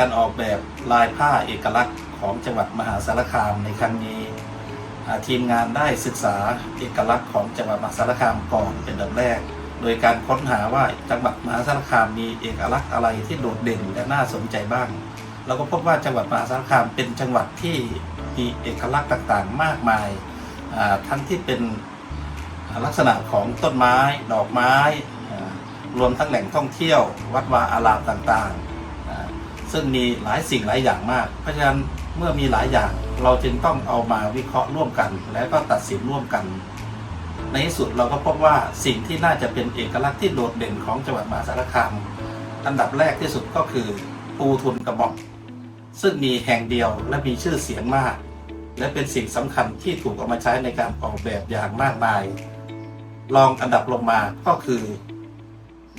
การออกแบบลายผ้าเอกลักษณ์ของจังหวัดมหาสารคามในครั้งนี้ทีมงานได้ศึกษาเอกลักษณ์ของจังหวัดมหาสารคามก่อนเป็นดับแรก โดยการค้นหาว่าจังหวัดมหาสารคามมีเอกลักษณ์อะไรที่โดดเด่นและน่าสนใจบ้าง เราก็พบว่าจังหวัดมหาสารคามเป็นจังหวัดที่มีเอกลักษณ์ต่างๆ มากมายทั้งที่เป็นลักษณะของต้นไม้ ดอกไม้ รวมทั้งแหล่งท่องเที่ยว วัดวาอารามต่างๆ ซึ่งมีหลายสิ่งหลายอย่างมาก เพราะฉะนั้นเมื่อมีหลายอย่าง เราจึงต้องเอามาวิเคราะห์ร่วมกัน แล้วก็ตัดสินร่วมกัน ในที่สุดเราก็พบว่าสิ่งที่น่าจะเป็นเอกลักษณ์ที่โดดเด่นของจังหวัดมหาสารคามอันดับแรกที่สุดก็คือปูทุนกระบอกซึ่งมีแห่งเดียวและมีชื่อเสียงมาก และเป็นสิ่งสำคัญที่ถูกเอามาใช้ในการออกแบบอย่างมากมายรองอันดับลงมาก็คือ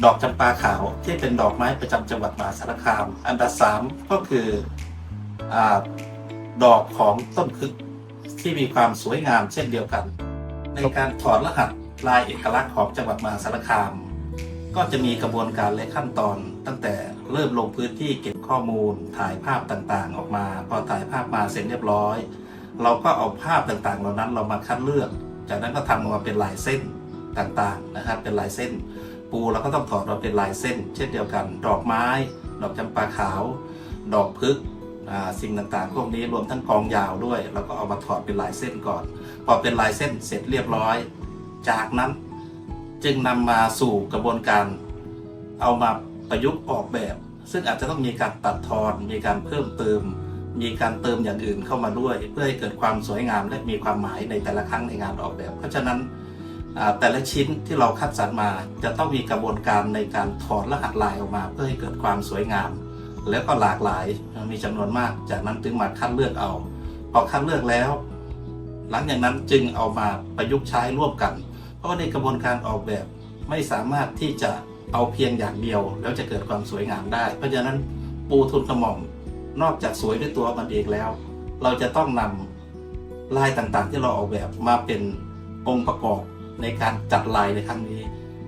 ดอกจำปาขาวที่เป็นดอกไม้ประจำจังหวัดมหาสารคาม อันดับสามก็คืออดอกของต้นคึกที่มีความสวยงามเช่นเดียวกัน ในการถอดรหัสลายเอกลักษณ์ของจังหวัดมหาสารคาม ก็จะมีกระบวนการและขั้นตอน ตั้งแต่เริ่มลงพื้นที่เก็บข้อมูลถ่ายภาพต่างๆ ออกมา พอถ่ายภาพมาเสร็จเรียบร้อย เราก็เอาภาพต่างๆ เหล่านั้นเรามาคัดเลือก จากนั้นก็ทำออกมาเป็นลายเส้นต่างๆนะครับเป็นลายเส้น ปูเราก็ต้องถอดมาเป็นลายเส้น เช่นเดียวกัน ดอกไม้ ดอกจำปาขาว ดอกพึกษ์สิ่งต่างๆ พวกนี้รวมทั้งกองยาวด้วยเราก็เอามาถอดเป็นลายเส้นก่อน พอเป็นลายเส้นเสร็จเรียบร้อย จากนั้นจึงนำมาสู่กระบวนการเอามาประยุกต์ออกแบบ ซึ่งอาจจะต้องมีการตัดทอน มีการเพิ่มเติม มีการเติมอย่างอื่นเข้ามาด้วย เพื่อให้เกิดความสวยงามและมีความหมายในแต่ละครั้งในงานออกแบบ เพราะฉะนั้น แต่ละชิ้นที่เราคัดสรรมาจะต้องมีกระบวนการในการถอดรหัสลายออกมา เพื่อให้เกิดความสวยงาม แล้วก็หลากหลายมีจำนวนมาก จากนั้นจึงมาคัดเลือกเอา พอคัดเลือกแล้ว หลังจากนั้นจึงเอามาประยุกต์ใช้ร่วมกัน เพราะในกระบวนการออกแบบไม่สามารถที่จะเอาเพียงอย่างเดียว แล้วจะเกิดความสวยงามได้ เพราะฉะนั้นปูทุนกระหม่อมนอกจากสวยด้วยตัวมันเองแล้ว เราจะต้องนำลายต่างๆ ที่เราออกแบบมาเป็นองค์ประกอบ ในการจัดลายในครั้งนี้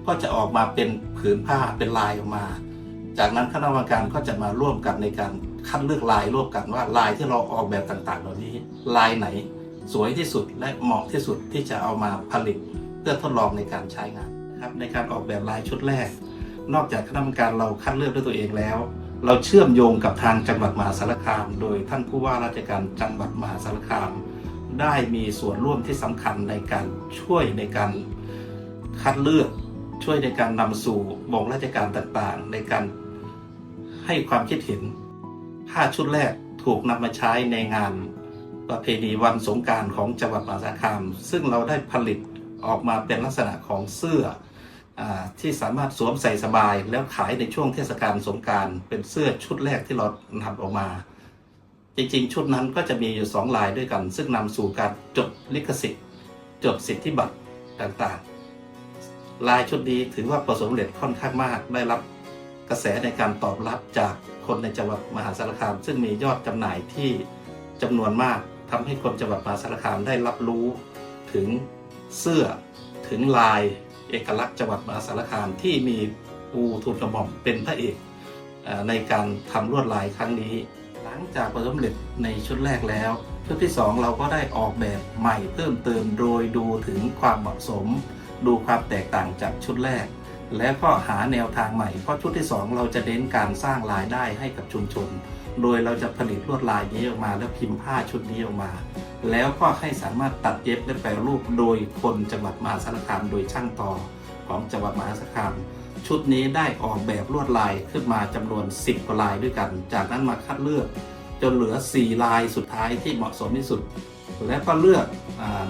ก็จะออกมาเป็นผืนผ้าเป็นลายออกมา จากนั้นคณะกรรมการก็จะมาร่วมกันในการคัดเลือกลายร่วมกันว่าลายที่เราออกแบบต่างๆ เหล่านี้ลายไหนสวยที่สุดและเหมาะที่สุดที่จะเอามาผลิต เพื่อทดลองในการใช้งานครับในการออกแบบลายชุดแรก นอกจากคณะกรรมการเราคัดเลือกด้วยตัวเองแล้ว เราเชื่อมโยงกับทางจังหวัดมหาสารคาม โดยท่านผู้ว่าราชการจังหวัดมหาสารคาม ได้มีส่วนร่วมที่สำคัญในการช่วยในการคัดเลือก ช่วยในการนำสู่วงราชการต่างๆ ในการให้ความคิดเห็นผ้าชุดแรกถูกนำมาใช้ในงานประเพณีวันสงการของจังหวัดมหาสารคาม ซึ่งเราได้ผลิตออกมาเป็นลักษณะของเสื้ออที่สามารถสวมใส่สบาย แล้วขายในช่วงเทศกาลสงการเป็นเสื้อชุดแรกที่เราทำออกมา จริงๆ ชุดนั้นก็จะมีอยู่สองลายด้วยกัน ซึ่งนำสู่การจดลิขสิทธิ์ จดสิทธิบัตรต่างๆ ลายชุดนี้ถือว่าประสบความสำเร็จค่อนข้างมากได้รับกระแสในการตอบรับจากคนในจังหวัดมหาสารคาม ซึ่งมียอดจำหน่ายที่จำนวนมากทำให้คนจังหวัดมหาสารคามได้รับรู้ถึงเสื้อถึงลายเอกลักษณ์จังหวัดมหาสารคามที่มีปูทุนกระหม่อมเป็นพระเอกในการทำลวดลายครั้งนี้ ลังจากประสบความสำเร็จในชุดแรกแล้ว ชุดที่ 2 เราก็ได้ออกแบบใหม่เพิ่มเติมโดยดูถึงความเหมาะสม ดูความแตกต่างจากชุดแรก แล้วก็หาแนวทางใหม่เพราะชุดที่ 2 เราจะเน้นการสร้างรายได้ให้กับชุมชน โดยเราจะผลิตลวดลายนี้ออกมา แล้วพิมพ์ผ้าชุดนี้ออกมา แล้วก็ให้สามารถตัดเย็บและแปรรูปโดยคนจังหวัดมหาสารคามโดยช่างต่อของจังหวัดมหาสารคามชุดนี้ได้ออกแบบลวดลายขึ้นมาจำนวน 10กว่าลายด้วยกัน จากนั้นมาคัดเลือก จนเหลือ 4 ลายสุดท้ายที่เหมาะสมที่สุด แล้วก็เลือก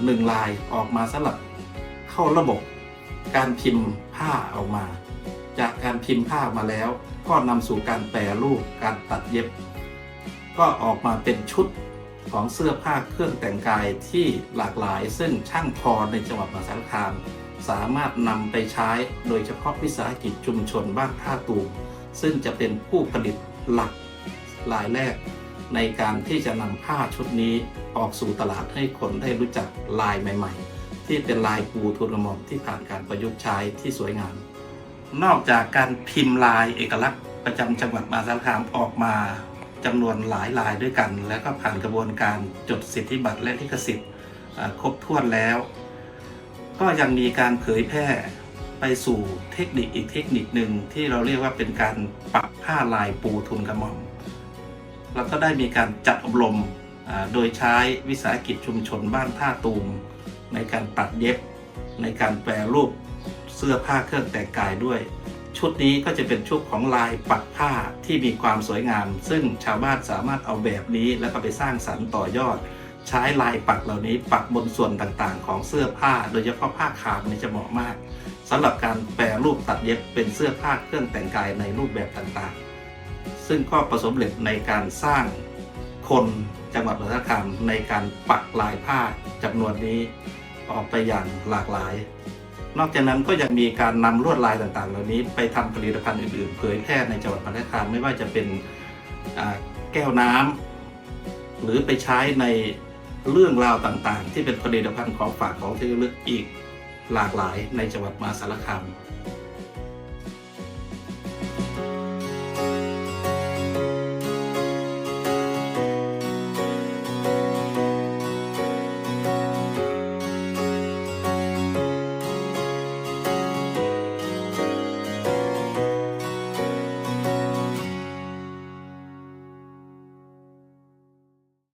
หนึ่งลายออกมาสำหรับเข้าระบบการพิมพ์ผ้าออกมา จากการพิมพ์ผ้ามาแล้ว ก็นำสู่การแปรรูปการตัดเย็บ ก็ออกมาเป็นชุดของเสื้อผ้าเครื่องแต่งกายที่หลากหลาย ซึ่งช่างทอในจังหวัดมหาสารคาม สามารถนำไปใช้โดยเฉพาะวิสาหกิจชุมชนบ้านท่าตูมซึ่งจะเป็นผู้ผลิตหลักรายแรก ในการที่จะนำผ้าชุดนี้ออกสู่ตลาดให้คนได้รู้จักลายใหม่ ๆ ที่เป็นลายปูทุนกระหม่อมที่ผ่านการประยุกต์ใช้ที่สวยงาม นอกจากการพิมพ์ลายเอกลักษณ์ประจำจังหวัดมหาสารคามออกมาจำนวนหลายรายด้วยกัน แล้วก็ผ่านกระบวนการจดสิทธิบัตรและลิขสิทธิ์ครบถ้วนแล้ว ก็ยังมีการเผยแพร่ไปสู่เทคนิคอีกเทคนิคหนึ่งที่เราเรียกว่าเป็นการปักผ้าลายปูทุนกระหม่อม แล้วก็ได้มีการจัดอบรมโดยใช้วิสาหกิจชุมชนบ้านท่าตูมในการตัดเย็บ ในการแปรรูปเสื้อผ้าเครื่องแต่งกายด้วย ชุดนี้ก็จะเป็นชุดของลายปักผ้าที่มีความสวยงาม ซึ่งชาวบ้านสามารถเอาแบบนี้แล้วก็ไปสร้างสรรค์ต่อยอด ใช้ลายปักเหล่านี้ปักบนส่วนต่างๆ ของเสื้อผ้า โดยเฉพาะผ้าขาวนี่จะเหมาะมากสำหรับการแปรรูปตัดเย็บเป็นเสื้อผ้าเครื่องแต่งกายในรูปแบบต่างๆ ซึ่งก็ประสบผสำเร็จในการสร้างคนจังหวัดมหาสารคามในการปักลายผ้าจำนวนนี้ออกไปอย่างหลากหลาย นอกจากนั้นก็ยังมีการนำลวดลายต่างๆ เหล่านี้ไปทำผลิตภัณฑ์อื่นๆ เผยแพร่ในจังหวัดมหาสารคามไม่ว่าจะเป็นแก้วน้ำหรือไปใช้ในเรื่องราวต่างๆ ที่เป็นผลิตภัณฑ์ของฝากของที่ระลึกอีกหลากหลายในจังหวัดมหาสารคาม